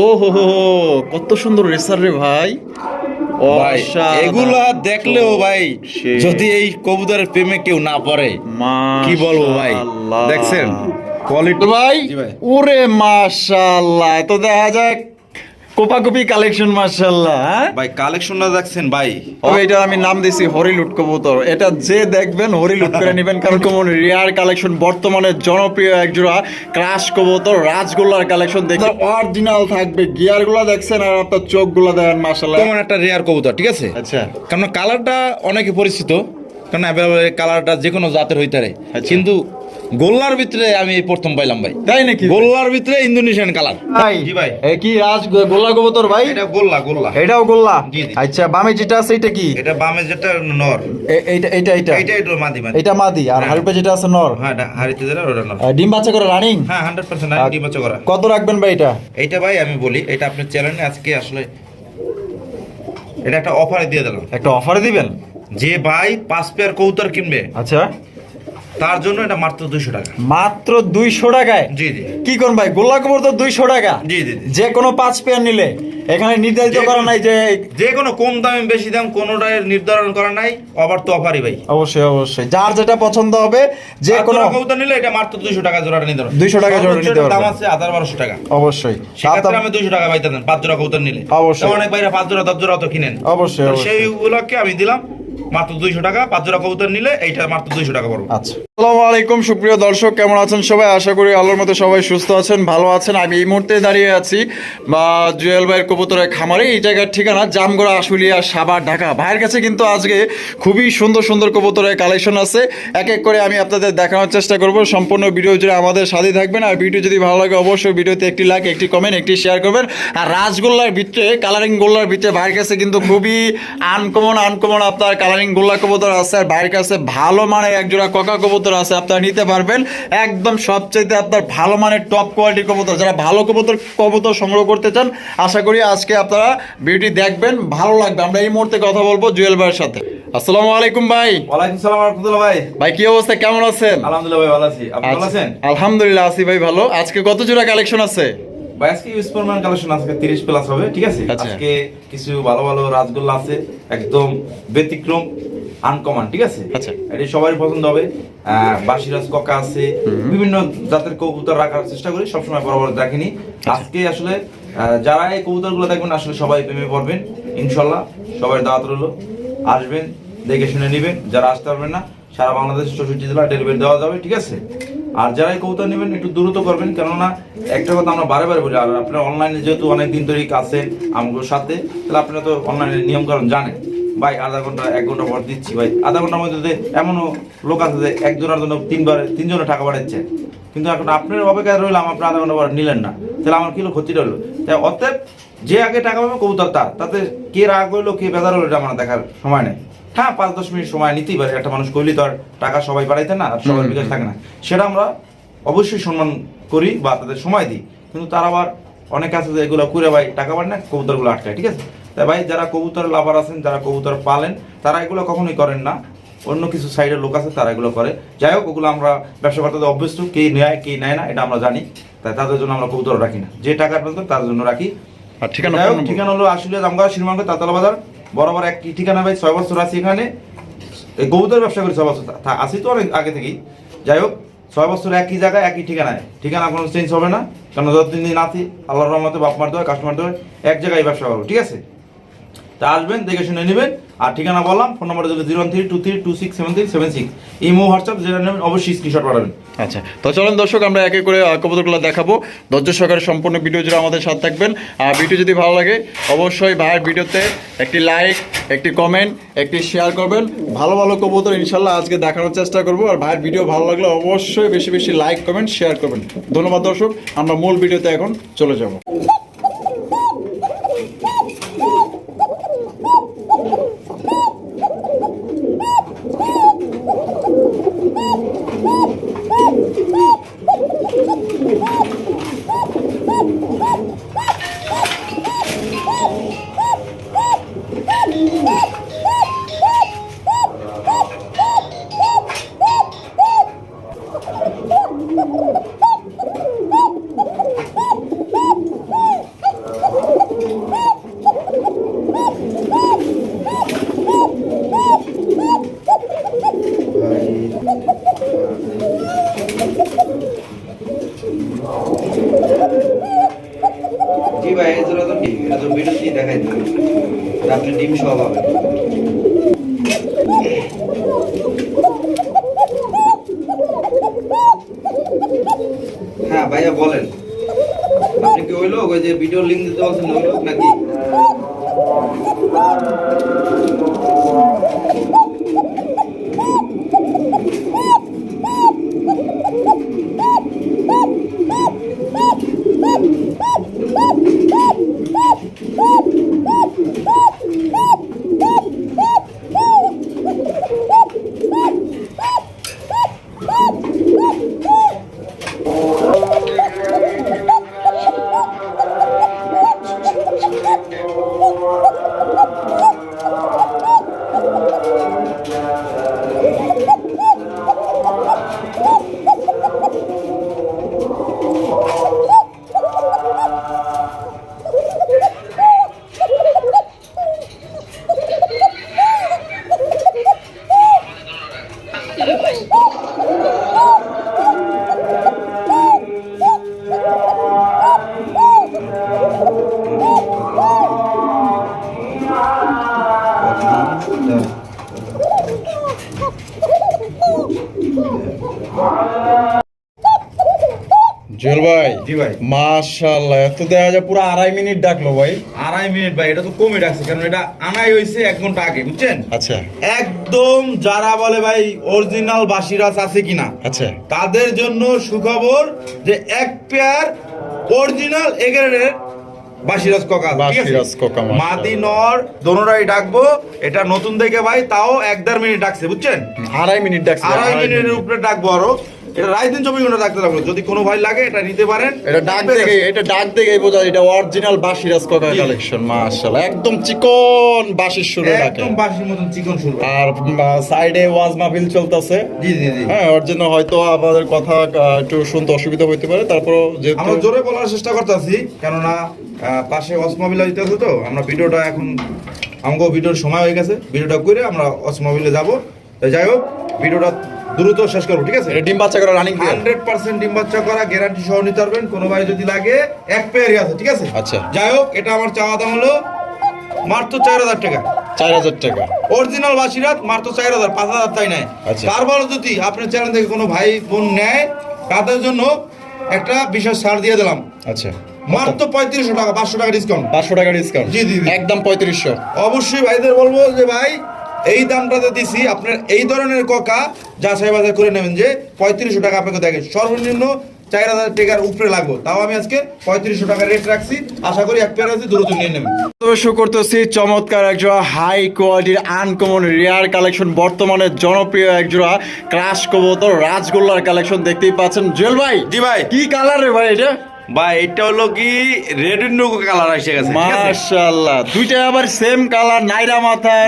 ও হো হো কত সুন্দর রেসার রে ভাই। ভাই এগুলা দেখলেও ভাই যদি এই কবুতরের প্রেমে কেউ না পড়ে কি বলব ভাই? দেখছেন? কোয়ালিটি ভাই। ওরে মাশাআল্লাহ তো দেখা যায় কোপাকুপি কালেকশন মাশাআল্লাহ হ্যাঁ? ভাই কালেকশনটা দেখছেন ভাই? তবে এটা আমি নাম দিছি হরিলুট কবুতর। এটা যে দেখবেন হরিলুট করে নেবেন কারণ কেমন রিয়ার কালেকশন বর্তমানে জনপ্রিয় একজোড়া ক্রাশ কবুতর রাজগোল্লার কালেকশন দেখবেন অরিজিনাল থাকবে গিয়ারগুলা দেখছেন আর আপনার চোখগুলা দেখেন মাসাল্লাহ কেমন একটা রেয়ার কবুতর ঠিক আছে? আচ্ছা। কারণ কালারটা অনেকে পরিচিত কারণ অ্যাভেলেবল কালারটা যে কোনো জাতের হইতে পারে। আচ্ছা। কিন্তু গোল্লার ভিতরে আমি প্রথম পাইলাম ভাই। তাই নাকি? গোল্লার ভিতরে ইন্দোনেশিয়ান কালার। ভাই জি ভাই। এ কি রাজ গোল্লা কবুতর ভাই? এটা গোল্লা গোল্লা। এটাও গোল্লা। আচ্ছা বামে যেটা আছে এটা কি? এটা বামে যেটা নর। এইটা এইটা এইটা? এটা একটু মাদি মাদি। এটা মাদি আর হারিপে যেটা আছে নর? হ্যাঁ এটা হারিতে যেটা ওটা নর। ডিম বাচ্চা করে রানিং? হ্যাঁ হান্ড্রেড পার্সেন্ট ডিম বাচ্চা করা। কত রাখবেন ভাই এটা? এইটা ভাই আমি বলি এটা আপনার চ্যানেলে আজকে আসলে এটা একটা অফারে দিয়ে দিলাম। একটা অফারে দিবেন? যে ভাই পাঁচ পেয়ার কৌতর কিনবে। আচ্ছা। তার জন্য এটা মাত্র দুইশো টাকা। মাত্র দুইশো টাকায়? জি জি। কি কোন ভাই? গোল্লা কবর তো দুইশো টাকা। জি জি। যে কোনো পাঁচ পেয়ার নিলে। এখানে নির্ধারিত করা নাই যে যে কোনো কম দামে বেশি দাম কোনোটাই নির্ধারণ করা নাই আবার তো অফারই ভাই। অবশ্যই অবশ্যই। যার যেটা পছন্দ হবে যে কোনো কোনো নিলে এটা মাত্র দুইশো টাকা জোড়াটা নিতে পারবেন 200 টাকা জোড়া নিতে এটার দাম আছে হাজার বারোশো টাকা। অবশ্যই। সেক্ষেত্রে আমি দুইশো টাকা পাইতে দেন পাঁচ জোড়া কৌতর নিলে। অবশ্যই। অনেক ভাইরা পাঁচ জোড়া দশ জোড়া তো কিনেন। অবশ্যই, সেই উপলক্ষে আমি দিলাম মাত্র দুইশো টাকা পাঁচ জোড়া কবুতর নিলে এইটা মাত্র দুইশো টাকা পড়বে। আচ্ছা। আসসালামু আলাইকুম, সুপ্রিয় দর্শক, কেমন আছেন সবাই? আশা করি আল্লাহর মতো সবাই সুস্থ আছেন, ভালো আছেন। আমি এই মুহূর্তে দাঁড়িয়ে আছি বা জুয়েল ভাইয়ের কবুতরের খামারে, এই জায়গার ঠিকানা জামগড়া, আশুলিয়া, সাভার, ঢাকা। ভাইয়ের কাছে কিন্তু আজকে খুবই সুন্দর সুন্দর কবুতরের কালেকশন আছে। এক এক করে আমি আপনাদের দেখানোর চেষ্টা করব। সম্পূর্ণ ভিডিও জুড়ে আমাদের সাথে থাকবেন। আর ভিডিও যদি ভালো লাগে, অবশ্যই ভিডিওতে একটি লাইক একটি কমেন্ট একটি শেয়ার করবেন। আর রাজগোল্লার ভিতরে কালারিং গোল্লার ভিতরে ভাইয়ের কাছে কিন্তু খুবই আনকমন আনকমন আপনার কালারিং গোল্লা কবুতর আছে। আর ভাইয়ের কাছে ভালো মানের একজোড়া ককা কবুতর আছে আপনারা নিতে পারবেন। একদম সবচেয়ে আপনার ভালো মানের টপ কোয়ালিটির কবুতর। যারা ভালো কবুতর কবুতর সংগ্রহ করতে চান আশা করি আজকে আপনারা ভিডিওটি দেখবেন ভালো লাগবে। আমরা এই মুহূর্তে কথা বলব জুয়েল ভাইয়ের সাথে। আসসালামু আলাইকুম ভাই। ওয়ালাইকুম সালাম রহমতুল্লাহ ভাই। ভাই কি অবস্থা? কেমন আছেন? আলহামদুলিল্লাহ ভাই ভালো আছি। আপনি ভালো আছেন? আচ্ছা, আলহামদুলিল্লাহ আছি ভাই ভালো। আজকে কত জোড়া কালেকশন আছে? ভাই আজকে স্পোর্টম্যান কালেকশন আজকে 30 প্লাস হবে ঠিক আছে? আচ্ছা। আজকে কিছু ভালো ভালো আছে একদম ব্যতিক্রম আনকমন ঠিক আছে? আচ্ছা। এটি সবারই পছন্দ হবে। বাসিরাজ ককা আছে বিভিন্ন জাতের কবুতর রাখার চেষ্টা করি সবসময় বরাবর রাখিনি আচ্ছা। আজকে আসলে যারা এই কবুতরগুলো দেখবেন আসলে সবাই প্রেমে পড়বেন ইনশাল্লাহ। সবাই দাওয়াত রইল। আসবেন দেখে শুনে নেবেন। যারা আসতে পারবেন না সারা বাংলাদেশ চৌষট্টি জেলা ডেলিভারি দেওয়া যাবে ঠিক আছে? আর যারা এই কবুতর নেবেন, একটু দ্রুত করবেন, কেননা একটা কথা আমরা বারে বারে বলি, আর আপনার অনলাইনে যেহেতু অনেক দিন ধরেই আছেন আমাদের সাথে, তাহলে আপনারা তো অনলাইনের নিয়ম কারণ জানেন। ভাই, আধা ঘণ্টা, এক ঘণ্টা পর দিচ্ছি, ভাই। আধা ঘণ্টার মধ্যে এমনও লোক আছে যে একজনের জন্য তিনবার তিনজনে টাকা বাড়াচ্ছে। কিন্তু এখন আপনার অপেক্ষায় রইলাম আপনি আধা ঘণ্টা পর নিলেন না। তাহলে আমার কিলো ক্ষতি রইল তাই অতএব যে আগে টাকা পাবে কবুতর তার, তাতে কে রাগ হইল, কে বেজার হইল, এটা আমার দেখার সময় নেই। হ্যাঁ পাঁচ দশ মিনিট সময় নিতেই পারে। একটা মানুষ কইলি তো আর টাকা সবাই পাঠাইতে না আর সবার বিকাশ থাকে না। সেটা আমরা অবশ্যই সম্মান করি বা তাদের সময় দিই। কিন্তু তার আবার অনেক আছে যে এগুলো করে ভাই টাকা পান না কবুতরগুলো আটকায় ঠিক আছে? তাই ভাই যারা কবুতর লাভার আছেন যারা কবুতর পালেন তারা এগুলো কখনোই করেন না। অন্য কিছু সাইডের লোক আছে তারা এগুলো করে। যাই হোক ওগুলো আমরা ব্যবসা করতে অভ্যস্ত কে নেয় কে নেয় না এটা আমরা জানি। তাই তাদের জন্য আমরা কবুতর রাখি না। যে টাকার বেতন তার জন্য রাখি। ঠিকানা হলো আশুলিয়া জামগাঁও শ্রীমঙ্গ তাতলা বাজার। বরাবর এক ঠিকানা ভাই ছয় বছর আছি এখানে। এই গৌদের ব্যবসা করি ছয় বছর। আসি তো অনেক আগে থেকেই। যাই হোক, ছয় বছর একই জায়গায়, একই ঠিকানায়। ঠিকানা কোনো চেঞ্জ হবে না। কারণ যতদিন দিন আছি, আল্লাহর রহমতে বাপ মারতে হয় কাস্টমার হয় এক জায়গায় ব্যবসা করব, ঠিক আছে? তা আসবেন, দেখে শুনে নেবেন। আর ঠিকানা বললাম, ফোন নম্বর দিলে zero three two three two six seven three seven six Imo WhatsApp, যেটা নেবেন, অবশ্যই স্ক্রিনশট পাঠাবেন। আচ্ছা তো চলেন দর্শক, আমরা একে করে কবুতরগুলো দেখাবো। ধৈর্য সহকারে সম্পূর্ণ ভিডিও জুড়ে আমাদের সাথে থাকবেন। আর ভিডিও যদি ভালো লাগে, অবশ্যই ভাইয়ের ভিডিওতে একটি লাইক একটি কমেন্ট একটি শেয়ার করবেন। ভালো ভালো কবুতর ইনশাল্লাহ আজকে দেখানোর চেষ্টা করব। আর ভাইয়ের ভিডিও ভালো লাগলে অবশ্যই বেশি বেশি লাইক কমেন্ট শেয়ার করবেন। ধন্যবাদ দর্শক, আমরা মূল ভিডিওতে এখন চলে যাব। মাশাআল্লাহ দেখা যায় পুরো আড়াই মিনিট ডাকলো ভাই। আড়াই মিনিট ভাই এটা তো কমে রাখছে কারণ এটা আনাই হয়েছে এক ঘণ্টা আগে বুঝছেন? আচ্ছা। একদম যারা বলে ভাই অরিজিনাল বাসিরাস আছে কিনা আচ্ছা। তাদের জন্য সুখবর যে এক পেয়ার অরিজিনাল এগারের বাসিরাজ ককা ঠিক বাসিরাজ ককা, মাদি নর দোনোটাই ডাকবো এটা নতুন দেখে ভাই তাও এক দেড় মিনিট ডাকছে বুঝছেন? আড়াই মিনিট ডাকছে। আড়াই মিনিটের উপরে ডাকবো আরও। এটা রাত দিন চব্বিশ ঘণ্টা ডাকতে লাগল যদি কোনো ভাই লাগে এটা নিতে পারেন। এটা ডাক দেখে এটা ডাক দেখে বোঝা এটা অরিজিনাল বাসিরাজ কোকা জি। কালেকশন মাশাআল্লাহ। একদম চিকন বাসির সুরে ডাকে। একদম বাসির মতন চিকন শুরু আর সাইডে ওয়াজ মাহফিল চলতেছে। জি জি জি। হ্যাঁ ওর জন্য হয়তো আমাদের কথা একটু শুনতে অসুবিধা হইতে পারে। তারপর যেহেতু আমরা জোরে বলার চেষ্টা করতেছি কেননা পাশে অসমাবিলা দিতে আছে তো আমরা ভিডিওটা এখন আমাকে ভিডিওর সময় হয়ে গেছে। ভিডিওটা করে আমরা অসমাবিলে যাব। তো যাই হোক ভিডিওটা দ্রুত শেষ করব ঠিক আছে? ডিম বাচ্চা করে রানিং হান্ড্রেড পার্সেন্ট ডিম বাচ্চা করা গ্যারান্টি সহ নিতে পারবেন কোনো ভাই যদি লাগে এক পেয়ারই আছে ঠিক আছে? আচ্ছা। যাই হোক এটা আমার চাওয়া দাম হলো মাত্র চার হাজার টাকা। চার হাজার টাকা। অরিজিনাল বাসিরাত মাত্র চার হাজার পাঁচ হাজার তাই নাই। আচ্ছা। তারপর যদি আপনার চ্যানেল থেকে কোনো ভাই বোন নেয় তাদের জন্য একটা বিশেষ ছাড় দিয়ে দিলাম। আচ্ছা। মাত্র পঁয়ত্রিশশো টাকা পাঁচশো টাকা ডিসকাউন্ট পাঁচশো টাকা ডিসকাউন্ট জি, জি, জি। একদম পঁয়ত্রিশশো। অবশ্যই ভাইদের বলব যে ভাই এই দামটাতে দিছি আপনার এই ধরনের ককা যাচাই বাছাই করে নেবেন যে পঁয়ত্রিশশো টাকা আপনাকে দেখেন সর্বনিম্ন চার হাজার টাকার উপরে লাগবো। তাও আমি আজকে পঁয়ত্রিশশো টাকা রেট রাখছি আশা করি এক পেয়ার আছে দ্রুত নিয়ে নেবেন। শুরু করতেছি চমৎকার একজোড়া হাই কোয়ালিটির আনকমন রেয়ার কালেকশন বর্তমানে জনপ্রিয় একজোড়া ক্রাশ কবুতর রাজগোল্লার কালেকশন দেখতেই পাচ্ছেন। জুয়েল ভাই জি ভাই। কি কালার রে ভাই এটা? ভাই এটা হলো কি রেড ইন্ডো কালার এসে গেছে মাশাআল্লাহ। দুইটা আবার সেম কালার নাইরা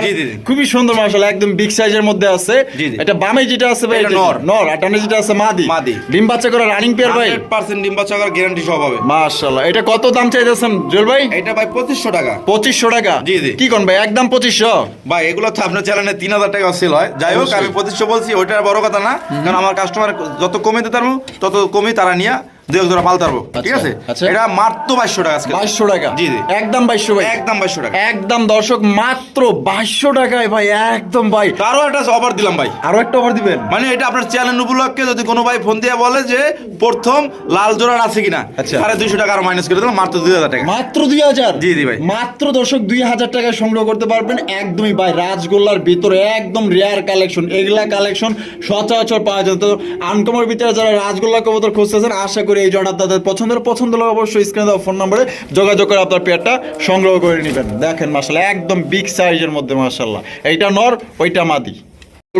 জি। খুবই সুন্দর মাশাআল্লাহ একদম বিগ সাইজের মধ্যে আছে। এটা বামে যেটা আছে ভাই নর। নর আর ডানে যেটা আছে মাদি। মাদি। ডিম বাচ্চা করে রানিং পেয়ার ভাই। 100% ডিম বাচ্চা করার গ্যারান্টি সহ পাবে মাশাআল্লাহ। এটা কত দাম চাইতেছেন জুয়েল ভাই? এটা ভাই পঁচিশশো টাকা। পঁচিশশো টাকা? জি, জি। কি কোন ভাই একদম পঁচিশশো? ভাই এগুলো তো আপনার চ্যানেলে তিন হাজার টাকা সেল হয়। যাই হোক আমি পঁচিশশো বলছি ওইটা বড় কথা না। কারণ আমার কাস্টমার যত কমে দিতে পারব তত কমই তারা নিয়ে দু এক জোড়া পালতে পারব ঠিক আচ্ছা, আছে? আচ্ছা। এটা মাত্র বাইশশো টাকা আজকে। বাইশশো টাকা? জি জি। একদম বাইশশো ভাই। একদম বাইশশো টাকা। একদম দর্শক মাত্র বাইশশো টাকায় ভাই একদম ভাই। তারও একটা অফার দিলাম ভাই। আরও একটা অফার দিবেন? মানে এটা আপনার চ্যানেল উপলক্ষে যদি কোনো ভাই ফোন দিয়ে বলে যে প্রথম লাল জোড়ার আছে কিনা? আচ্ছা। সাড়ে দুইশো টাকা আরও মাইনাস করে দিলাম মাত্র দুই হাজার টাকা। মাত্র দুই হাজার? জি, জি ভাই। মাত্র দর্শক দুই হাজার টাকায় সংগ্রহ করতে পারবেন। একদমই ভাই রাজগোল্লার ভিতরে একদম রেয়ার কালেকশন এগুলা কালেকশন সচরাচর পাওয়া যায় তো আনকমের ভিতরে যারা রাজগোল্লা কবুতর খুঁজতেছেন আশা করি এই জটা তাদের পছন্দের পছন্দ হলে অবশ্যই স্ক্রিনে দেওয়া ফোন নম্বরে যোগাযোগ করে আপনার পেয়ারটা সংগ্রহ করে নেবেন। দেখেন মাসাল্লাহ একদম বিগ সাইজের মধ্যে মাসাল্লাহ এইটা নর ওইটা মাদি।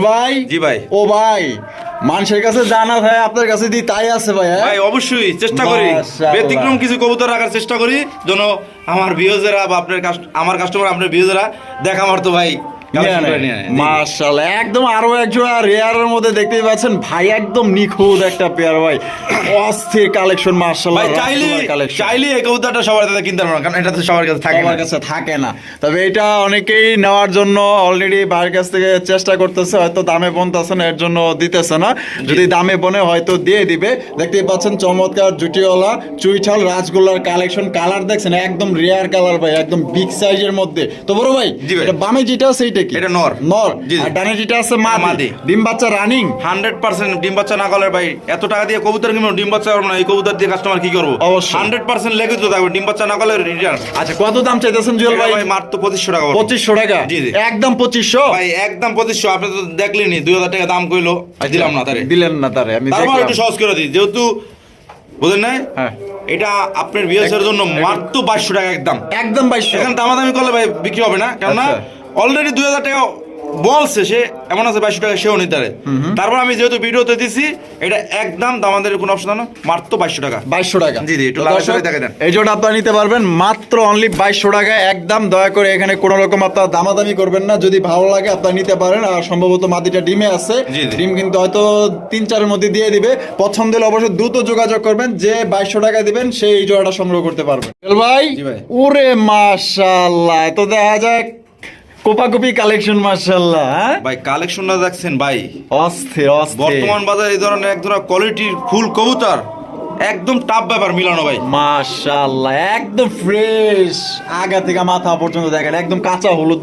ভাই? জি ভাই। ও ভাই মানুষের কাছে জানা ভাই আপনার কাছে দি তাই আছে ভাই হ্যাঁ? ভাই অবশ্যই চেষ্টা করি। ব্যতিক্রম কিছু কবুতর রাখার চেষ্টা করি যেন আমার ভিউজেরা বা আপনার আমার কাস্টমার আপনার ভিউজেরা দেখা আমার তো ভাই। মাশাআল্লাহ একদম আরও রেয়ারের মধ্যে দেখতেই পাচ্ছেন। ভাই একদম নিখুঁত একটা পেয়ার ভাই। অস্থির কালেকশন চাইলে চাইলে এই কবুতরটা সবার কাছে কিনতে কারণ এটা তো সবার কাছে থাকে আমার কাছে থাকে না। তবে এটা অনেকেই নেওয়ার জন্য অলরেডি ভাইয়ের কাছ থেকে চেষ্টা করতেছে হয়তো দামে বনতেছে না এর জন্য দিতেছে না। যদি দামে বনে হয়তো দিয়ে দিবে। দেখতেই পাচ্ছেন চমৎকার জুটিওয়ালা চুইঠাল রাজগোল্লার কালেকশন কালার দেখছেন একদম রেয়ার কালার ভাই একদম বিগ সাইজের মধ্যে। তো বড় ভাই বামে যেটা এইটা কি এটা নর। নর। আর ডানে যেটা আছে মাদি। মাদি ডিম বাচ্চা রানিং হান্ড্রেড পার্সেন্ট ডিম বাচ্চা না করলে ভাই এত টাকা দিয়ে কবুতর কিনবো ডিম বাচ্চা করব না এই কবুতর দিয়ে কাস্টমার কি করব অবশ্যই। হান্ড্রেড পার্সেন্ট লেগে তো থাকবে ডিম বাচ্চা না করলে রিটার্ন আচ্ছা কত দাম চাইতেছেন জুয়েল ভাই ভাই মাত্র পঁচিশশো টাকা পড়বে। পঁচিশশো টাকা জি, জি। একদম পঁচিশশো ভাই একদম পঁচিশশো আপনি তো দেখলেনি দুই হাজার টাকা দাম কইলো দিলাম না তারে দিলেন না তারে আমি তারপর। একটু সহজ করে দিই যেহেতু বুঝলেন না হ্যাঁ এটা আপনার বিএসের জন্য মাত্র বাইশশো টাকা একদম একদম বাইশশো এখানে দামাদামি করলে ভাই বিক্রি হবে না কেননা আচ্ছা। অলরেডি দুই হাজার টাকা বলছে সে এমন আছে বাইশশো টাকা সেও নিতে পারে। তারপর আমি যেহেতু ভিডিওতে দিছি এটা একদম দামাদের কোনো অপশন না মাত্র বাইশশো টাকা। বাইশশো টাকা। জি, জি, একটু দেখে দেন। এই জন্য আপনারা নিতে পারবেন মাত্র অনলি বাইশশো টাকা একদম দয়া করে এখানে কোনো রকম আপনারা দামাদামি করবেন না। যদি ভালো লাগে আপনারা নিতে পারেন। আর সম্ভবত মাদিটা ডিমে আছে। ডিম কিন্তু হয়তো তিন চারের মধ্যে দিয়ে দিবে। পছন্দ হলে অবশ্যই দ্রুত যোগাযোগ করবেন। যে বাইশশো টাকা দিবেন সেই এই জোড়াটা সংগ্রহ করতে পারবেন ভাই। ওরে মাশাল্লাহ তো দেখা যায় কোপাকুপি কালেকশন মার্শাল্লাহ হ্যাঁ? ভাই কালেকশনটা দেখছেন ভাই। অস্থির অস্থির। বর্তমান বাজারে এই ধরনের এক ধরনের কোয়ালিটির ফুল কবুতর। একদম টাপ ব্যাপার মিলানো ভাই। মাশাল্লাহ একদম ফ্রেশ আগা থেকে মাথা পর্যন্ত দেখেন একদম কাঁচা হলুদ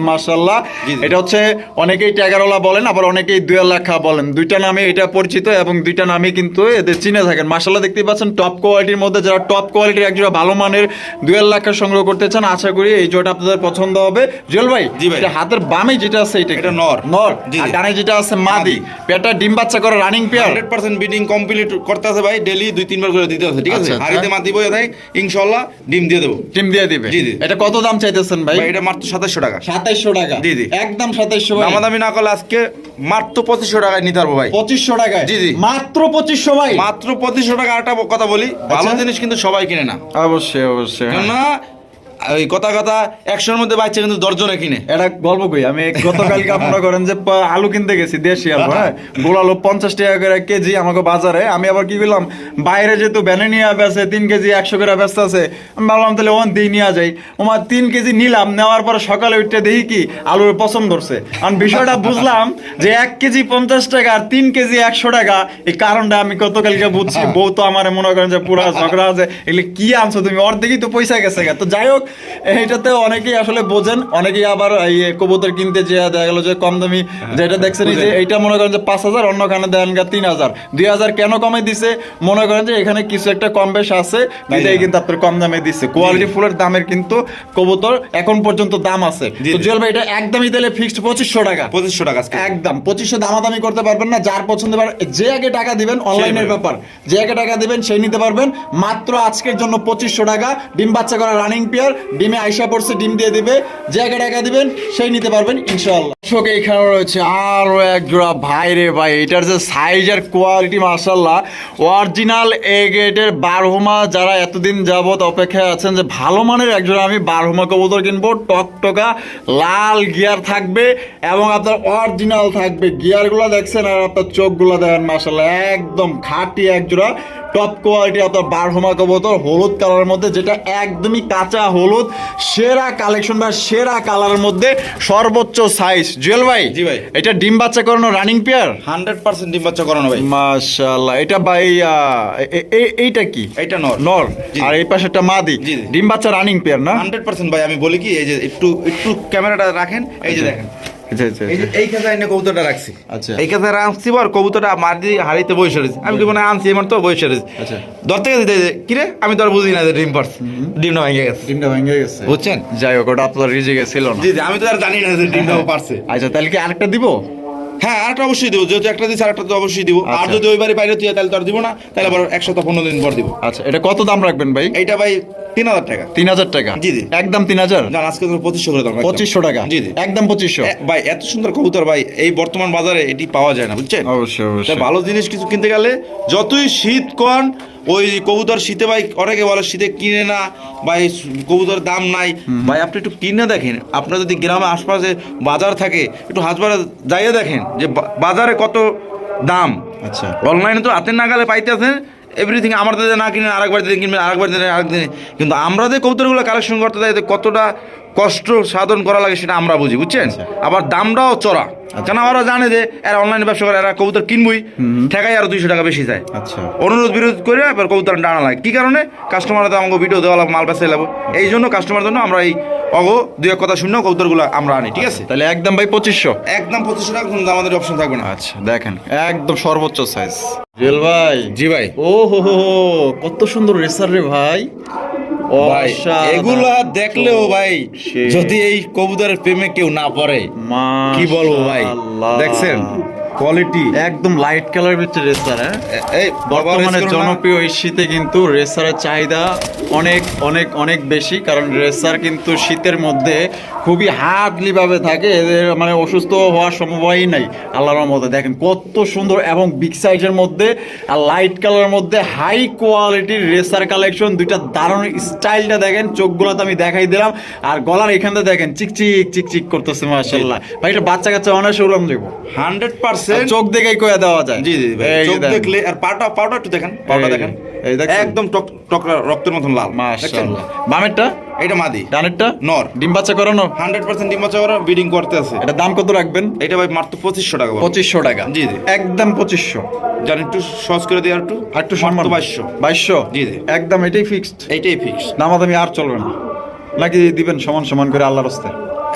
জি। এটা হচ্ছে অনেকেই ট্যাগারওয়ালা বলেন আবার অনেকেই দুয়ার লাখা বলেন। দুইটা নামে এটা পরিচিত এবং দুইটা নামে কিন্তু এদের চিনে থাকেন। মাশাল্লাহ দেখতেই পাচ্ছেন টপ কোয়ালিটির মধ্যে যারা টপ কোয়ালিটির একজোড়া ভালো মানের দুয়ার লাখা সংগ্রহ করতে চান আশা করি এই জোড়া আপনাদের পছন্দ হবে। জুয়েল ভাই জি ভাই। এটা হাতের বামে যেটা আছে এটা এটা নর। নর। আর ডানে যেটা আছে মাদি। পেটা ডিম বাচ্চা করে running pair hundred percent breeding complete করতে আছে ভাই ডেলি দুই তিনবার করে দিতে ঠিক আছে আচ্ছা, আচ্ছা। হাড়িতে মাতি বয়ে দেয় ইনশাল্লাহ ডিম দিয়ে দেবো ডিম দিয়ে দিবে জি, জি। এটা কত দাম চাইতেছেন ভাই এটা মাত্র সাতাশশো টাকা সাতাশশো টাকা জি, জি। একদম সাতাশশো দামাদামি না করলে আজকে মাত্র পঁচিশশো টাকায় নিতে পারব ভাই পঁচিশশো টাকায় জি, জি। মাত্র পঁচিশশো ভাই মাত্র পঁচিশশো টাকা একটা কথা বলি ভালো আচ্ছা। জিনিস কিন্তু সবাই কিনে না অবশ্যই অবশ্যই হ্যাঁ। ওই কথা কথা একশোর মধ্যে বাচ্চা কিন্তু দশজনে কিনে। এটা গল্প কই? আমি গতকালকে মনে করেন যে আলু কিনতে গেছি, দেশি আলু হ্যাঁ? গোল পঞ্চাশ টাকা করে কেজি আমাকে বাজারে। আমি আবার কি করলাম, বাইরে যেহেতু ভ্যানে নিয়ে বেছে তিন কেজি একশো করে ব্যস্ত আছে, আমি ভাবলাম তাহলে ওন দিয়ে নিয়ে যাই। আমার তিন কেজি নিলাম, নেওয়ার পর সকালে উঠে দেখি কি আলুর পছন্দ ধরছে আমি বিষয়টা বুঝলাম যে এক কেজি পঞ্চাশ টাকা আর তিন কেজি একশো টাকা, এই কারণটা আমি গতকালকে বুঝছি। বউ তো আমার মনে করেন যে পুরা ঝগড়া আছে। এগুলো কি আনছো তুমি? অর্ধেকই তো পয়সা গেছে। তো যাই হোক এইটাতে অনেকেই আসলে বোঝেন অনেকেই আবার এই কবুতর কিনতে যে দেখা গেলো যে কম দামি যেটা দেখছেন যে এইটা মনে করেন যে পাঁচ হাজার অন্যখানে দেন গা তিন হাজার। দুই হাজার কেন কমে দিছে? মনে করেন যে এখানে কিছু একটা কম বেশ আছে এটাই কিন্তু আপনার কম দামে দিচ্ছে কোয়ালিটি ফুলের দামের কিন্তু কবুতর এখন পর্যন্ত দাম আছে। তো জুয়েল ভাই এটা একদমই দিলে ফিক্সড পঁচিশশো টাকা। পঁচিশশো টাকা একদম পঁচিশশো দামাদামি করতে পারবেন না যার পছন্দ যে আগে টাকা দিবেন অনলাইনের ব্যাপার। যে আগে টাকা দিবেন সেই নিতে পারবেন। মাত্র আজকের জন্য পঁচিশশো টাকা। ডিম বাচ্চা করা রানিং পেয়ার ডিমে আইসা পড়ছে, ডিম দিয়ে দিবে, যে আগে টাকা দিবেন, সেই নিতে পারবেন, ইনশাআল্লাহ। দর্শক এইখানে রয়েছে আরও এক জোড়া, ভাই রে ভাই, এটার যে সাইজ আর কোয়ালিটি মার্শাল্লাহ অরিজিনাল এ গেটের বারহুমা, যারা এতদিন যাবত অপেক্ষায় আছেন যে ভালো মানের এক জোড়া আমি বারহুমা কবুতর কিনবো টকটকা লাল গিয়ার থাকবে এবং আপনার অরিজিনাল থাকবে। গিয়ারগুলো দেখছেন আর আপনার চোখগুলো দেখেন মার্শাল্লাহ একদম খাঁটি এক জোড়া। টপ কোয়ালিটি আপনার বারহুমা কবুতর হলুদ কালারের মধ্যে যেটা একদমই কাঁচা হলুদ সেরা কালেকশন বা সেরা কালারের মধ্যে সর্বোচ্চ সাইজ জুয়েল ভাই জি ভাই। এটা ডিম বাচ্চা করানো রানিং পেয়ার হান্ড্রেড পার্সেন্ট ডিম বাচ্চা করানো ভাই। মাশাআল্লাহ এটা ভাই এইটা কি? এইটা নর। নর। আর এই পাশেটা মাদি। জি, জি। ডিম বাচ্চা রানিং পেয়ার না? হান্ড্রেড পার্সেন্ট ভাই আমি বলি কি এই যে একটু একটু ক্যামেরাটা রাখেন এই যে দেখেন। আচ্ছা আচ্ছা এই এনে কবুতরটা রাখছি। আচ্ছা। এই রাখছি আর কবুতরটা মারি হাড়িতে বসে রয়েছে আমি কি মনে আনছি এমন তো বসে রয়েছে আচ্ছা। ধরতে গেছি কিরে আমি তো আর বুঝি না যে ডিম পারছে ডিমটা ভেঙে গেছে। ডিমটা ভেঙে গেছে। বুঝছেন? যাই হোক ওটা আপনার রিজিকে ছিল না। জি জি আমি তো আর জানি না যে ডিমটাও পারছে আচ্ছা তাহলে কি আরেকটা দিব? হ্যাঁ আরেকটা অবশ্যই দিব। যেহেতু একটা দিচ্ছে আরেকটা তো অবশ্যই দিব। আর আচ্ছা। যদি ওই বাড়ি বাইরে তুই তাহলে তো আর দিব না। তাহলে আবার এক সপ্তাহ পনেরো দিন পর দিব। আচ্ছা এটা কত দাম রাখবেন ভাই? এটা ভাই তিন হাজার টাকা। তিন হাজার টাকা? জি, জি। একদম তিন হাজার? জান আজকে তো পঁচিশশো করে দাম পঁচিশশো টাকা? জি জি। একদম পঁচিশশো? ভাই এত সুন্দর কবুতর ভাই এই বর্তমান বাজারে এটি পাওয়া যায় না বুঝছেন? অবশ্যই অবশ্যই। ভালো জিনিস কিছু কিনতে গেলে যতই শীত কন ওই কবুতর শীতে ভাই অনেকে বলে শীতে কিনে না ভাই কবুতর দাম নাই। ভাই আপনি একটু কিনে দেখেন। আপনার যদি গ্রামে আশপাশে বাজার থাকে একটু হাটবারে যাইয়ে দেখেন যে বাজারে কত দাম। আচ্ছা। অনলাইনে তো হাতের নাগালে পাইতেছেন এভরিথিং আমার দিকে না কিনে আরেকবার দিন কিনবেন আরেকবার দিন আরেকদিন কিন্তু আমরা যে কবুতরগুলো কালেকশন করতে যাই কতটা কষ্ট সাধন করা লাগে সেটা আমরা বুঝি বুঝছেন? আবার দামটাও চড়া। কেন ওরা জানে যে এরা অনলাইনে ব্যবসা করে এরা কবুতর কিনবই ঠেকাই আরও দুইশো টাকা বেশি যায়। আচ্ছা। অনুরোধ বিরোধ করে এবার কবুতর টানা লাগে। কি কারণে? কাস্টমাররা তো আমাকে ভিডিও দেওয়া লাগবে, মাল বেঁচে লাগবে। এই জন্য কাস্টমার জন্য আমরা এই অগো দুই এক কথা শুনে কবুতরগুলো আমরা আনি ঠিক আছে? তাহলে একদম ভাই পঁচিশশো। একদম পঁচিশশো টাকা কোনো আমাদের অপশন থাকবে না। আচ্ছা দেখেন একদম সর্বোচ্চ সাইজ জুয়েল ভাই। জি ভাই। ও হো হো হো, কত সুন্দর রেসার রে ভাই। ভাই। এগুলা দেখলেও ভাই যদি এই কবুতরের প্রেমে কেউ না পড়ে কি বলব ভাই? দেখছেন? কোয়ালিটি একদম লাইট কালার ভিতরে রেসার হ্যাঁ? এই বর্তমানে জনপ্রিয় এই শীতে কিন্তু রেসারের চাহিদা অনেক অনেক অনেক বেশি। কারণ রেসার কিন্তু শীতের মধ্যে খুবই হার্ডলি ভাবে থাকে। এদের মানে অসুস্থ হওয়ার সম্ভাবনাই নাই আল্লাহর মধ্যে দেখেন কত সুন্দর এবং বিগ সাইজের মধ্যে আর লাইট কালারের মধ্যে হাই কোয়ালিটির রেসার কালেকশন দুইটা দারুণ স্টাইলটা দেখেন চোখগুলো তো আমি দেখাই দিলাম। আর গলার এখানটা দেখেন চিকচিক চিকচিক করতেছে মাশাল্লাহ ভাই এটা বাচ্চা কাচ্চা অনেক উড়াম দেবো। হান্ড্রেড পার্সেন্ট চোখ দেখেই কয়ে দেওয়া যায়। জি জি ভাই। চোখ দেখলে আর পাটা পাউডার একটু দেখেন। পাউডার দেখেন। এই দেখছেন? একদম টক টক রক্তের মতন লাল। মাশাআল্লাহ। বামেরটা? এটা মাদি। ডানেরটা? নর। ডিম বাচ্চা করানো? হান্ড্রেড পার্সেন্ট ডিম বাচ্চা করা বিডিং করতে আছে। এটা দাম কত রাখবেন? এটা ভাই মাত্র পঁচিশশো টাকা। পঁচিশশো টাকা। জি, জি। একদম পঁচিশশো। জান একটু সহজ করে আর একটু? একটু সম্মান। বাইশশো। বাইশশো? জি, জি। একদম এটাই ফিক্সড এইটাই ফিক্স দামাদামি আর চলবে না। নাকি দিবেন সমান সমান করে আল্লাহর হস্তে?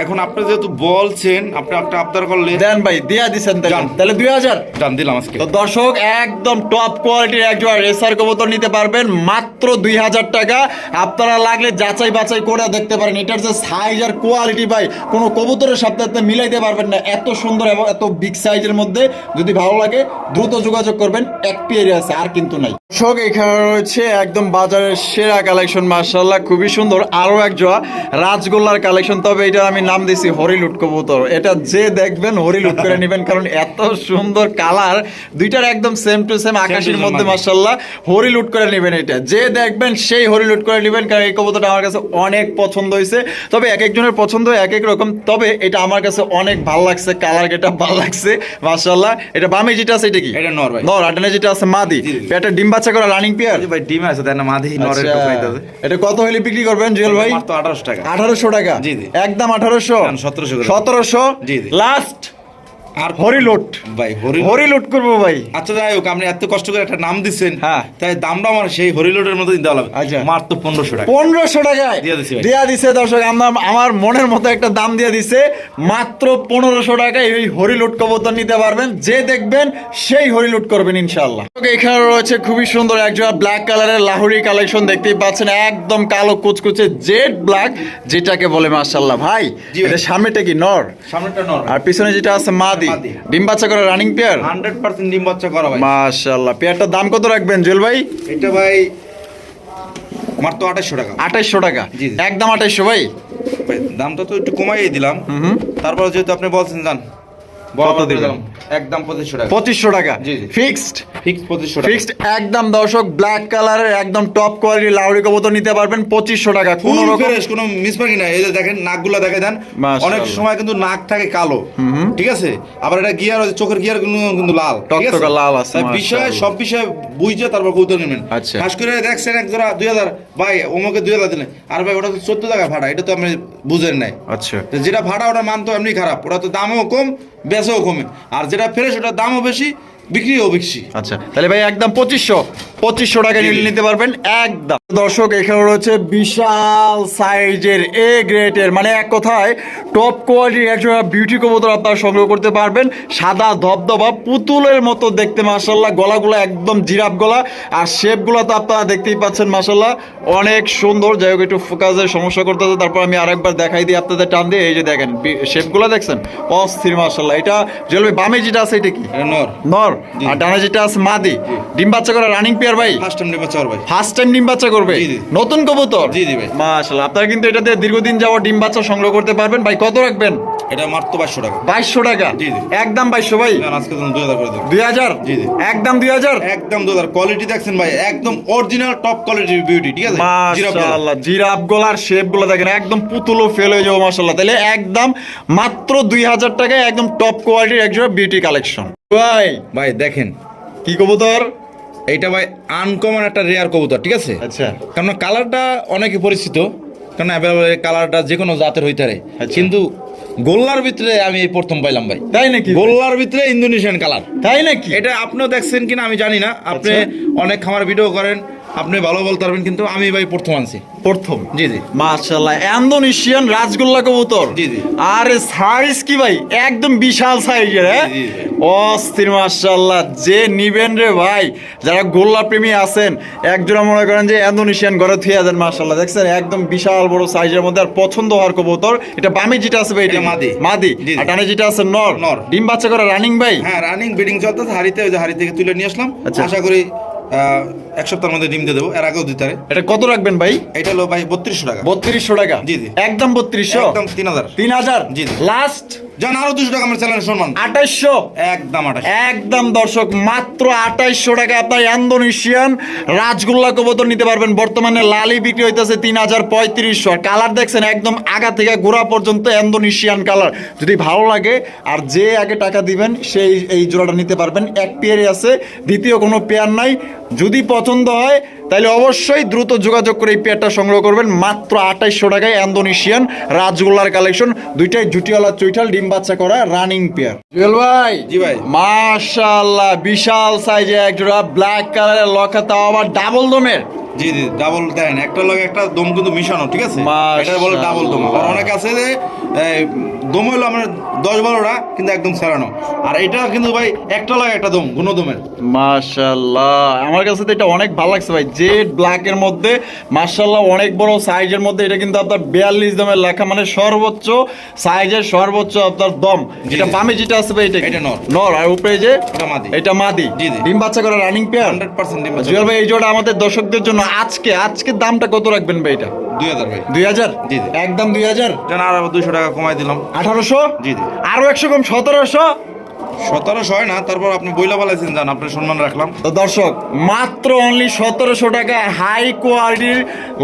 এখন আপনি যেহেতু বলছেন আপনি একটা আবদার করলে দেন ভাই দিয়া দিছেন তাহলে। দুই হাজার। জান দিলাম আজকে। তো দর্শক একদম টপ কোয়ালিটির একজোড়া রেসার কবুতর নিতে পারবেন মাত্র দুই হাজার টাকা। আপনারা লাগলে যাচাই বাছাই করে দেখতে পারেন। এটার যে সাইজ আর কোয়ালিটি ভাই কোনো কবুতরের সাথে আপনি মিলাইতে পারবেন না। এত সুন্দর এবং এত বিগ সাইজের মধ্যে। যদি ভালো লাগে দ্রুত যোগাযোগ করবেন। এক পেয়ে আছে আর কিন্তু নাই। দর্শক এখানে রয়েছে একদম বাজারের সেরা কালেকশন মার্শাল্লাহ খুবই সুন্দর। আরও এক জোড়া রাজগোল্লার কালেকশন তবে এটা আমি নাম দিছি হরি লুট কবুতর। এটা যে দেখবেন হরি লুট করে নেবেন কারণ এত সুন্দর কালার। দুইটার একদম সেম টু সেম আকাশের মধ্যে মানে। মার্শাল্লাহ হরিলুট করে নেবেন এটা। যে দেখবেন সেই হরি লুট করে নেবেন কারণ এই কবুতরটা আমার কাছে অনেক পছন্দ হয়েছে। তবে এক একজনের পছন্দ এক এক রকম। তবে এটা আমার কাছে অনেক ভালো লাগছে কালার এটা ভালো লাগছে মার্শাল্লাহ এটা বামে যেটা আছে এটা কি? এটা নর ভাই। নর আটানে যেটা আছে মাদি। এটা ডিম বাচ্চা করা রানিং পেয়ার ভাই ডিম আছে তাই না? মাদি নরের আচ্ছা। এটা কত হলে বিক্রি করবেন জুয়েল ভাই? 1800 টাকা। 1800 টাকা। জি একদম 18 সতেরোশো। সতেরোশো লাস্ট আর হরিলুট ভাই হরি করব ভাই। আচ্ছা যাই হোক আপনি এত কষ্ট করে একটা নাম দিচ্ছেন হ্যাঁ। তাই দামটা আমার সেই হরিলোডের মতো দিতে হবে আচ্ছা। মাত্র পনেরোশো টাকা। পনেরোশো টাকায়? দিয়ে দিছি দিয়া দিছে দর্শক আমার আমার মনের মতো একটা দাম দিয়ে দিছে। মাত্র পনেরোশো টাকায় এই হরিলুট কবুতর নিতে পারবেন। যে দেখবেন সেই হরিলুট করবেন ইনশাল্লাহ এখানে রয়েছে খুবই সুন্দর একজোড়া ব্ল্যাক কালারের লাহুরি কালেকশন দেখতেই পাচ্ছেন একদম কালো কুচকুচে জেড ব্ল্যাক যেটাকে বলে মার্শাল্লাহ ভাই সামনেটা কি? নর? সামনেটা নর। আর পিছনে যেটা আছে মাদি মাদি। ডিম বাচ্চা করে রানিং পেয়ার হান্ড্রেড পার্সেন্ট ডিম বাচ্চা করা ভাই। মাশাল্লাহ পেয়ারটার দাম কত রাখবেন জুয়েল ভাই? এটা ভাই মাত্র আঠাশশো টাকা। টাকা। একদম ভাই? ভাই দামটা তো একটু কমাইয়ে দিলাম। তারপর যেহেতু আপনি বলছেন জান কত দিবেন? একদম পঁচিশশো টাকা। পঁচিশশো টাকা? জি, জি। ফিক্সড? পঁচিশশো ফিক্সড? একদম দর্শক ব্ল্যাক কালারের একদম টপ কোয়ালিটি লাউরি কবুতর নিতে পারবেন পঁচিশশো টাকা। কোনো রকম কোনো মিসমার্কি নাই। এই যে দেখেন নাকগুলো দেখে দেন। অনেক সময় কিন্তু নাক থাকে কালো। ঠিক আছে? আবার এটা গিয়ার চোখের গিয়ার কিন্তু লাল। টকটকা লাল আছে, বিষয় সব বিষয় বুঝে তারপর নেবেন। আচ্ছা। খাস করে দেখছেন এক জোড়া দুই হাজার ভাই ওমকে দুই হাজার দিলেন। আর ভাই ওটা তো চোদ্দ টাকা ভাড়া এটা তো আপনি বুঝেন নাই। আচ্ছা। যেটা ভাড়া ওটা মান তো এমনি খারাপ। ওটা তো দামও কম বেচও কমে। আর যেটা ফ্রেশ ওটার দামও বেশি বিক্রিও বেশি আচ্ছা তাহলে ভাই একদম পঁচিশশো পঁচিশশো টাকা। নিলে নিতে পারবেন একদম। দর্শক এখানে রয়েছে বিশাল সাইজের এ গ্রেটের মানে এক কথায় টপ কোয়ালিটির একটা বিউটি কবুতর আপনারা সংগ্রহ করতে পারবেন। সাদা ধবধবা পুতুলের মতো দেখতে মাসাল্লাহ গলাগুলো একদম জিরাফ গলা আর শেপগুলো তো আপনারা দেখতেই পাচ্ছেন মাসাল্লাহ অনেক সুন্দর। যাই হোক একটু ফোকাসের সমস্যা করতেছে তারপর আমি আরেকবার দেখাই দিই আপনাদের টান দিয়ে। এই যে দেখেন শেপগুলো দেখছেন? অস্থির মাসাল্লাহ এটা জলবে বামে যেটা আছে এটা কি? এটা নর। নর আর ডানে যেটা আছে মাদি ডিম বাচ্চা করে রানিং পেয়ার ভাই? ফার্স্ট টাইম নেবে চার ভাই। ফার্স্ট টাইম ডিম বাচ্চা করবে? জি, জি। নতুন কবুতর? জি, জি ভাই। মাশাআল্লাহ আপনারা কিন্তু এটাতে দীর্ঘদিন যাওয়া ডিম বাচ্চা সংগ্রহ করতে পারবেন। ভাই কত রাখবেন? এটা মাত্র বাইশশো টাকা। বাইশশো টাকা? জি, জি। একদম বাইশশো ভাই? আজকে দুই হাজার করে দুই হাজার? জি, জি। একদম দুই হাজার? একদম দু হাজার। কোয়ালিটি দেখছেন ভাই একদম অরিজিনাল টপ কোয়ালিটির বিউটি ঠিক আছে? জিরাফ গলা। মাশাআল্লাহ জিরাফ গলার শেপগুলো দেখেন একদম পুতুলো ফেল হয়ে যাব মাশাআল্লাহ। তাহলে একদম মাত্র দুই হাজার টাকায় একদম টপ কোয়ালিটির একজোড়া বিউটি কালেকশন ভাই। ভাই দেখেন। কি কবুতর? এইটা ভাই আনকমন একটা রেয়ার কবুতর ঠিক আছে? আচ্ছা। কারণ কালারটা অনেকে পরিচিত কারণ অ্যাভেলেবল কালারটা যে কোনো জাতের হইতে পারে। আচ্ছা। কিন্তু গোল্লার ভিতরে আমি এই প্রথম পাইলাম ভাই। তাই নাকি গোল্লার ভিতরে ইন্দোনেশিয়ান কালার তাই নাকি? এটা আপনিও দেখছেন কিনা আমি জানি না। আপনি অনেক খামার ভিডিও করেন আপনি ভালো বলতে পারবেন কিন্তু আমি ভাই প্রথম আনছি। প্রথম? জি জি। মাশাআল্লাহ ইন্দোনেশিয়ান রাজগোল্লা কবুতর? জি, জি। আরে সাইজ কি ভাই? একদম বিশাল সাইজের হ্যাঁ। অস্থির মাশাআল্লাহ যে নিবেন রে ভাই যারা গোল্লা প্রেমী আছেন একজোড়া মনে করেন যে ইন্দোনেশিয়ান ঘরে থুয়ে দেন মাশাআল্লাহ দেখছেন? একদম বিশাল বড় সাইজের মধ্যে আর পছন্দ হওয়ার কবুতর। এটা বামে যেটা আছে ভাই এটা মাদি। মাদি। আর ডানে যেটা আছে নর। নর। ডিম বাচ্চা করে রানিং ভাই? হ্যাঁ রানিং ব্রিডিং চলতেছে হাড়িতে ওই যে হাড়ি থেকে তুলে নিয়ে আসলাম। আচ্ছা। আশা করি এক সপ্তাহের মধ্যে ডিম দিয়ে দেবো। এর আগেও দিতে পারে। এটা কত রাখবেন ভাই? এটা হলো ভাই বত্রিশশো টাকা। বত্রিশশো টাকা? জি, জি। একদম বত্রিশশো? একদম তিন হাজার। তিন হাজার? জি, জি। লাস্ট জান আরও দুশো টাকা আমার চ্যানেল সম্মান। আঠাইশশো? একদম আঠাশ একদম দর্শক মাত্র আঠাইশশো টাকা আপনার ইন্দোনেশিয়ান রাজগোল্লা কবুতর নিতে পারবেন। বর্তমানে লালি বিক্রি হইতেছে তিন হাজার পঁয়ত্রিশশো। কালার দেখছেন একদম আগা থেকে গোড়া পর্যন্ত ইন্দোনেশিয়ান কালার। যদি ভালো লাগে আর যে আগে টাকা দিবেন সেই এই জোড়াটা নিতে পারবেন। এক পেয়ারে আছে দ্বিতীয় কোনো পেয়ার নাই। যদি পছন্দ হয় তাহলে অবশ্যই দ্রুত যোগাযোগ করে এই পেয়ারটা সংগ্রহ করবেন মাত্র আঠাইশশো টাকায় ইন্দোনেশিয়ান রাজগোল্লার কালেকশন। দুইটাই জুটিওয়ালা চৈঠাল ডিম বাচ্চা করা রানিং পেয়ার। জুয়েল ভাই জি ভাই। মাশাআল্লাহ বিশাল সাইজে এক জোড়া ব্ল্যাক কালারের লকা তাও আবার ডাবল দমের। জি জি ডাবল দেন। একটা লগে একটা দম কিন্তু মিশানো ঠিক আছে। এটা বলে ডাবল দম। আর অনেক আছে যে দম হলো আমার দশ বারোটা কিন্তু একদম সেরানো আর এটা কিন্তু ভাই একটা লগে একটা দম গুণ দমের। মাশাআল্লাহ। আমার কাছে তো এটা অনেক ভালো লাগছে ভাই। জেড ব্ল্যাক এর মধ্যে মাশাআল্লাহ অনেক বড় সাইজের মধ্যে এটা কিন্তু আপনার বিয়াল্লিশ দমের লেখা মানে সর্বোচ্চ সাইজের সর্বোচ্চ আপনার দম। জি। বামে যেটা আছে ভাই এটা? এটা নর। নর। আর উপরে যে? এটা মাদি। এটা মাদি। ডিম বাচ্চা করে রানিং পেয়ার হান্ড্রেড পার্সেন্ট ডিম ভাই এই জোড়া আমাদের দর্শকদের জন্য আজকে আজকে দামটা কত রাখবেন ভাই এটা? দুই হাজার ভাই। দুই হাজার? জি, জি। একদম দুই হাজার? যেন আর দুইশো টাকা কমাই দিলাম। আঠারোশো? জি, জি। আরও একশো কম সতেরোশো? সতেরোশো হয় না, তারপর আপনি বইলা বলাইছেন জান আপনার সম্মান রাখলাম। তো দর্শক, মাত্র অনলি সতেরোশো টাকায় হাই কোয়ালিটির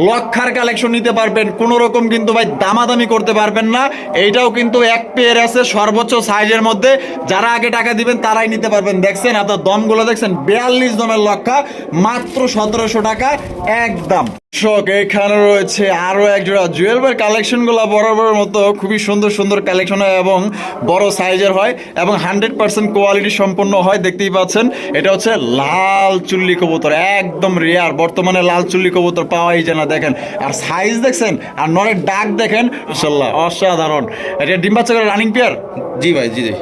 লক্ষার কালেকশন নিতে পারবেন। কোনো রকম কিন্তু ভাই দামাদামি করতে পারবেন না। এইটাও কিন্তু এক পেয়ার আছে, সর্বোচ্চ সাইজের মধ্যে। যারা আগে টাকা দিবেন, তারাই নিতে পারবেন। দেখছেন আপনার দমগুলো দেখছেন? বিয়াল্লিশ দমের লক্ষা, মাত্র সতেরোশো টাকা, একদম। দর্শক, এখানে রয়েছে আরও এক জোড়া জুয়েল ভাই কালেকশনগুলো বরাবরের মতো খুবই সুন্দর সুন্দর কালেকশন হয় এবং বড় সাইজের হয় এবং হান্ড্রেড পার্সেন্ট কোয়ালিটি সম্পন্ন হয়, দেখতেই পাচ্ছেন। এটা হচ্ছে লাল চুল্লি কবুতর, একদম রেয়ার বর্তমানে লাল চুল্লি কবুতর পাওয়াই যায় না, দেখেন। আর সাইজ দেখছেন, আর নরের ডাক দেখেন অসাধারণ। এটা ডিম বাচ্চা রানিং পেয়ার জি ভাই, জি জি।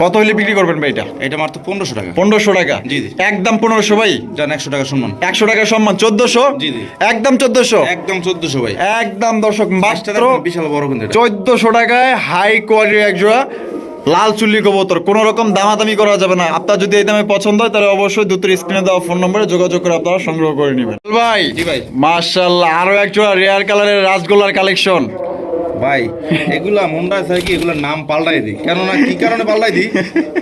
কত হলে বিক্রি করবেন ভাই এটা? এটা মাত্র পনেরোশো টাকা। পনেরোশো টাকা? জি, জি। একদম পনেরোশো ভাই? জান একশো টাকা সম্মান। একশো টাকা সম্মান। চোদ্দশো? জি, জি। একদম চোদ্দশো? একদম চোদ্দশো ভাই। একদম দর্শক মাত্র বিশাল বড় কিন্তু। চোদ্দশো টাকায় হাই কোয়ালিটির এক জোড়া লাল চুল্লি কবুতর। কোনো রকম দামাদামি করা যাবে না। আপনার যদি এই দামে পছন্দ হয় তাহলে অবশ্যই দুটোর স্ক্রিনে দেওয়া ফোন নম্বরে যোগাযোগ করে আপনারা সংগ্রহ করে নেবেন। ভাই জি ভাই। মার্শাল্লাহ আরও এক জোড়া রেয়ার কালারের রাসগোল্লার কালেকশন ভাই, এগুলা মুন্ডা আছে কি এগুলোর নাম পাল্টাই দিই? কেননা কি কারণে পাল্টাই দি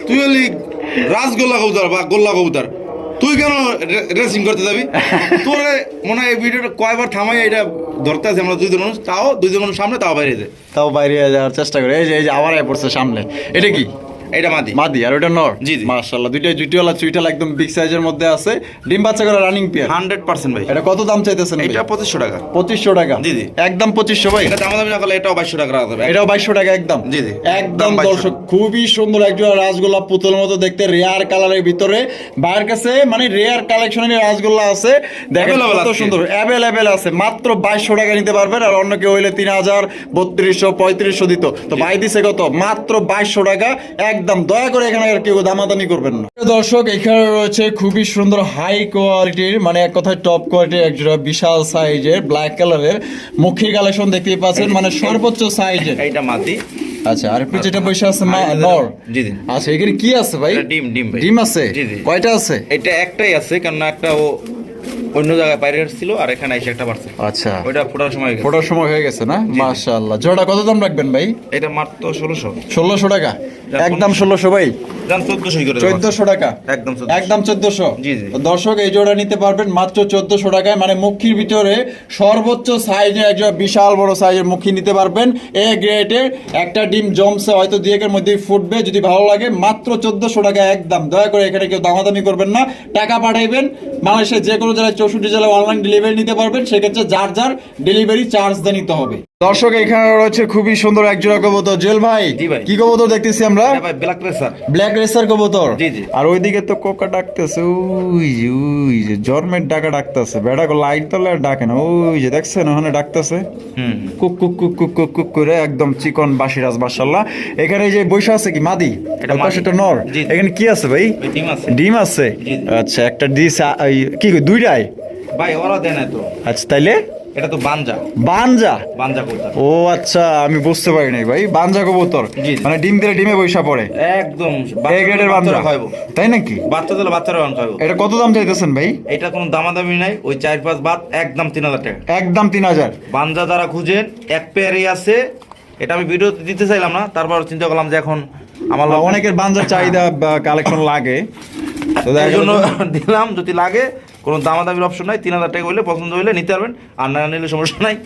তুই হলি রাজগোল্লা কবুতর বা গোল্লা কবুতর। তুই কেন রেসিং করতে যাবি? তোর মনে হয় এই ভিডিওটা কয়বার থামাই এটা ধরতে আছে আমরা দুইজন মানুষ। তাও দুইজন মানুষ সামনে, তাও বাইরে যায়। তাও বাইরে যাওয়ার চেষ্টা করে। এই যে এই যে আবার পড়ছে সামনে। এটা কি? এটা মাদি। মাদি আর ওটা নর। জি, জি। মার্শাল্লাহ দুইটাই জুটিওয়ালা চুইটাল একদম বিগ সাইজের মধ্যে আছে। ডিম বাচ্চা করে রানিং পেয়ার হান্ড্রেড পার্সেন্ট ভাই। এটা কত দাম চাইতেছেন এটা টাকা। টাকা। জি, জি। একদম ভাই। এটা দাম দামি না করলে এটাও টাকা রাখা যাবে। এটাও টাকা একদম। জি, জি। একদম একদম 2200 দর্শক খুবই সুন্দর একজন রাসগোল্লা পুতুল মতো দেখতে রেয়ার কালারের ভিতরে। বাইরের কাছে মানে রেয়ার কালেকশনের রাসগোল্লা আছে। দেখেন কত। সুন্দর অ্যাভেলেবেল আছে। মাত্র বাইশশো টাকা নিতে পারবেন আর অন্য কেউ হইলে তিন হাজার বত্রিশশো পঁয়ত্রিশশো দিত। তো ভাই দিছে কত? মাত্র বাইশশো টাকা একদম দয়া করে এখানে আর কেউ দামাদামি করবেন না। দর্শক এখানে রয়েছে খুবই সুন্দর হাই কোয়ালিটির মানে এক কথায় টপ কোয়ালিটির একজোড়া বিশাল সাইজের ব্ল্যাক কালারের মুখের কালেকশন দেখতেই পাচ্ছেন মানে সর্বোচ্চ সাইজের এইটা মাদি। আচ্ছা আর একটু যেটা বসে আছে মা এটা নর। জি, জি। আচ্ছা এখানে কি আছে ভাই? ডিম ডিম ভাই। ডিম আছে? জি, জি। কয়টা আছে? এটা একটাই আছে কেননা একটা ও অন্য জায়গায় বাইরে ছিল আর এখানে এসে একটা বাড়ছে। আচ্ছা। ওইটা ফোটার সময় ফোটার সময় হয়ে গেছে না? মাশাআল্লাহ। জোড়া কত দাম রাখবেন ভাই? এটা মাত্র ষোলোশো। ষোলোশো টাকা। একদম ষোলোশো ভাই। চোদ্দশো টাকা? একদম একদম চোদ্দশো। দর্শক এই জোড়া নিতে পারবেন মাত্র চোদ্দশো টাকায়। মানে মুখির ভিতরে সর্বোচ্চ সাইজের একজন বিশাল বড় সাইজের মুখী নিতে পারবেন। এ গ্রেডের একটা ডিম জমছে হয়তো মধ্যেই ফুটবে যদি ভালো লাগে মাত্র চোদ্দশো টাকা একদম। দয়া করে এখানে কেউ দামাদামি করবেন না। টাকা পাঠাইবেন। বাংলাদেশের যে কোনো জেলায় চৌষট্টি জেলায় অনলাইন ডেলিভারি নিতে পারবেন। সেক্ষেত্রে যার যার ডেলিভারি চার্জ দিয়ে নিতে হবে। দর্শক এখানে রয়েছে খুবই সুন্দর এক জোড়া কবুতর। জেল ভাই। কি কবুতর দেখতেছি আমরা? ব্ল্যাক রেসার ব্ল্যাক রেসার কবুতর। আর ওইদিকে তো কোকা ডাকতেছে ওই যে ওই যে জন্মের ডাকা ডাকতেছে। বেড়া লাইট তলে আর ডাকে না ওই যে দেখছেন ওখানে ডাকতেছে। হুম কুক কুক কুক কুক কুক কুক করে একদম চিকন বাসিরাজ মাশাল্লাহ এখানে যে বৈশা আছে কি মাদি? একটা নর। এখানে কি আছে ভাই? ডিম আছে। ডিম। আচ্ছা একটা ডিস কি দুইটাই? ভাই ওরা দেয় না তো। আচ্ছা তাইলে? এটা তো বানজা। বানজা? বানজা করতে ও আচ্ছা আমি বুঝতে পারি নাই ভাই। বানজা কবুতর। মানে ডিম দিলে ডিমে বৈশা পড়ে? একদম। এ গ্রেডের বানজা। খাইবো তাই নাকি? বাচ্চা দিলে বাচ্চারা বান খাইবো এটা কত দাম চাইতেছেন ভাই? এটা কোনো দামাদামি নাই। ওই চার পাঁচ বাদ একদম তিন হাজার টাকা। একদম তিন হাজার। বানজা যারা খুঁজেন এক পেয়ারই আছে। এটা আমি ভিডিও দিতে চাইলাম না। তারপর চিন্তা করলাম যে এখন আমার অনেকের বানজার চাহিদা কালেকশন লাগে। তো জন্য দিলাম যদি লাগে কোনো দামাদামির অপশন নাই তিন হাজার টাকা হইলে পছন্দ হইলে নিতে পারবেন আর না নিলে সমস্যা নাই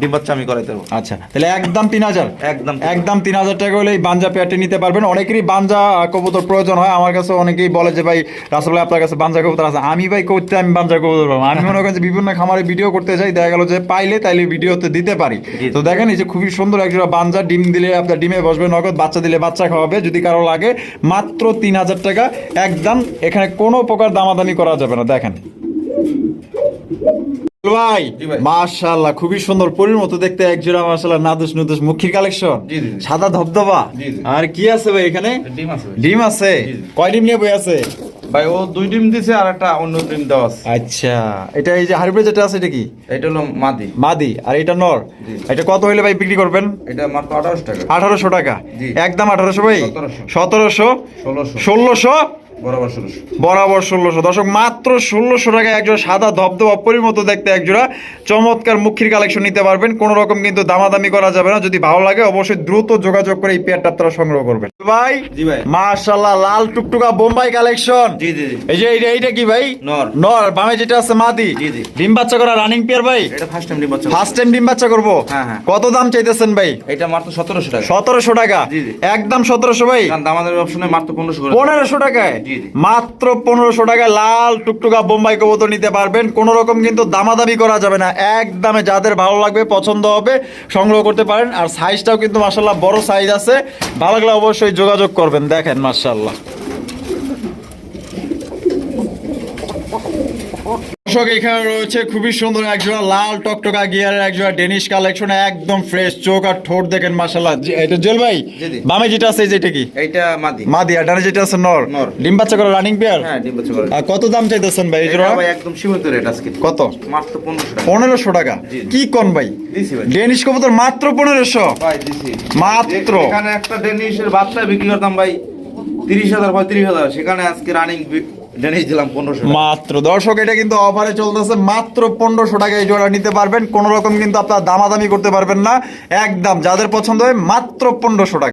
ডিম বাচ্চা আমি করাইতে পারব আচ্ছা তাহলে একদম তিন হাজার। একদম একদম তিন হাজার টাকা হলে এই বাঞ্জা পেয়ারটি নিতে পারবেন। অনেকেরই বাঞ্জা কবুতর প্রয়োজন হয়। আমার কাছে অনেকেই বলে যে ভাই রাসেল ভাই আপনার কাছে বাঞ্জা কবুতর আছে। আমি ভাই করতে আমি বাঞ্জা কবুতর পাবো আমি মনে বিভিন্ন খামারে ভিডিও করতে চাই দেখা গেল যে পাইলে তাইলে ভিডিওতে দিতে পারি। তো দেখেন এই যে খুবই সুন্দর একজোড়া বাঞ্জা ডিম দিলে আপনার ডিমে বসবে নগদ বাচ্চা দিলে বাচ্চা খাওয়াবে। যদি কারও লাগে মাত্র তিন হাজার টাকা একদম এখানে কোনো প্রকার দামাদামি করা যাবে না। দেখেন। ভাই মাশাআল্লাহ খুবই সুন্দর পরীর মতো দেখতে এক মাশাআল্লাহ নাদুস নুদুস মুখির কালেকশন। জি, জি, জি। সাদা ধবধবা। জি, জি। আর কি আছে ভাই এখানে? ডিম আছে ভাই। ডিম আছে? জি, জি। কয় ডিম নিয়ে বই আছে? ভাই ও দুই ডিম দিছে আর একটা অন্য ডিম দেওয়া আছে। আচ্ছা এটা এই যে হাইব্রিড যেটা আছে এটা কি? এটা হলো মাদি। মাদি আর এটা নর। এটা কত হইলে ভাই বিক্রি করবেন? এটা মাত্র আঠারোশো টাকা। একদম আঠারোশো ভাই? 1700 সতেরোশো? ষোলোশো? বরাবর ষোলোশো। দর্শক মাত্র ষোলোশো টাকা একজোড়া সাদা ধবধবা পরির দেখতে একজোড়া। চমৎকার মুখির কালেকশন নিতে পারবেন। কোনো রকম কিন্তু দামাদামি করা যাবে না। যদি ভালো লাগে অবশ্যই দ্রুত যোগাযোগ করে এই পেয়ারটা আপনারা সংগ্রহ করবেন। ভাই জি ভাই। মাশাল্লাহ লাল টুকটুকা বোম্বাই কালেকশন। জি জি এই যে এইটা এইটা কি ভাই? নর। নর বামে যেটা আছে মাদি। জি, জি। ডিম বাচ্চা করা রানিং পেয়ার ভাই? এটা ফার্স্ট টাইম ডিম বাচ্চা ফার্স্ট টাইম ডিম বাচ্চা করব? হ্যাঁ, হ্যাঁ। কত দাম চাইতেছেন ভাই? এটা মাত্র সতেরোশো টাকা। সতেরোশো টাকা? জি, জি। একদম সতেরোশো ভাই? কারণ আমাদের অপশনে মাত্র পনেরোশো করে। পনেরোশো টাকায়? জি, জি। মাত্র পনেরোশো টাকা লাল টুকটুকা বোম্বাই কবুতর নিতে পারবেন। কোন রকম কিন্তু দামাদামি করা যাবে না। একদমে যাদের ভালো লাগবে, পছন্দ হবে, সংগ্রহ করতে পারেন। আর সাইজটাও কিন্তু মাসাল্লাহ বড় সাইজ আছে। ভালো লাগলে অবশ্যই যোগাযোগ করবেন। দেখেন মাসাল্লাহ দর্শক এখানে রয়েছে খুবই সুন্দর একজোড়া লাল টকটকা গিয়ারের একজোড়া ডেনিশ কালেকশন একদম ফ্রেশ চোখ আর ঠোঁট দেখেন এটা জেল ভাই। বামে যেটা আছে যেটা কি? এইটা মাদি। মাদি আর ডানে যেটা আছে নর। নর। ডিম বাচ্চা করে রানিং পেয়ার হ্যাঁ ডিম বাচ্চা করে। আর কত দাম চাইতেছেন ভাই এটা জোড়া? ভাই একদম সীমিত রেট আজকে। কত? মাত্র পনেরোশো টাকা। পনেরোশো টাকা? কি কোন ভাই? দিছি ভাই। ডেনিশ কবুতর মাত্র পনেরোশো? ভাই দিছি। মাত্র। এখানে একটা ডেনিশের বাচ্চা বিক্রি করতাম ভাই তিরিশ হাজার পঁয়ত্রিশ হাজার। সেখানে আজকে রানিং ডেনিশ দিলাম পনেরোশো মাত্র। দর্শক, এটা কিন্তু অফারে চলতেছে। মাত্র পনেরোশো টাকায় জোড়া নিতে পারবেন। কোনো রকম কিন্তু আপনার দামাদামি করতে পারবেন না। একদম যাদের পছন্দ হয় মাত্র পনেরোশো টাকা।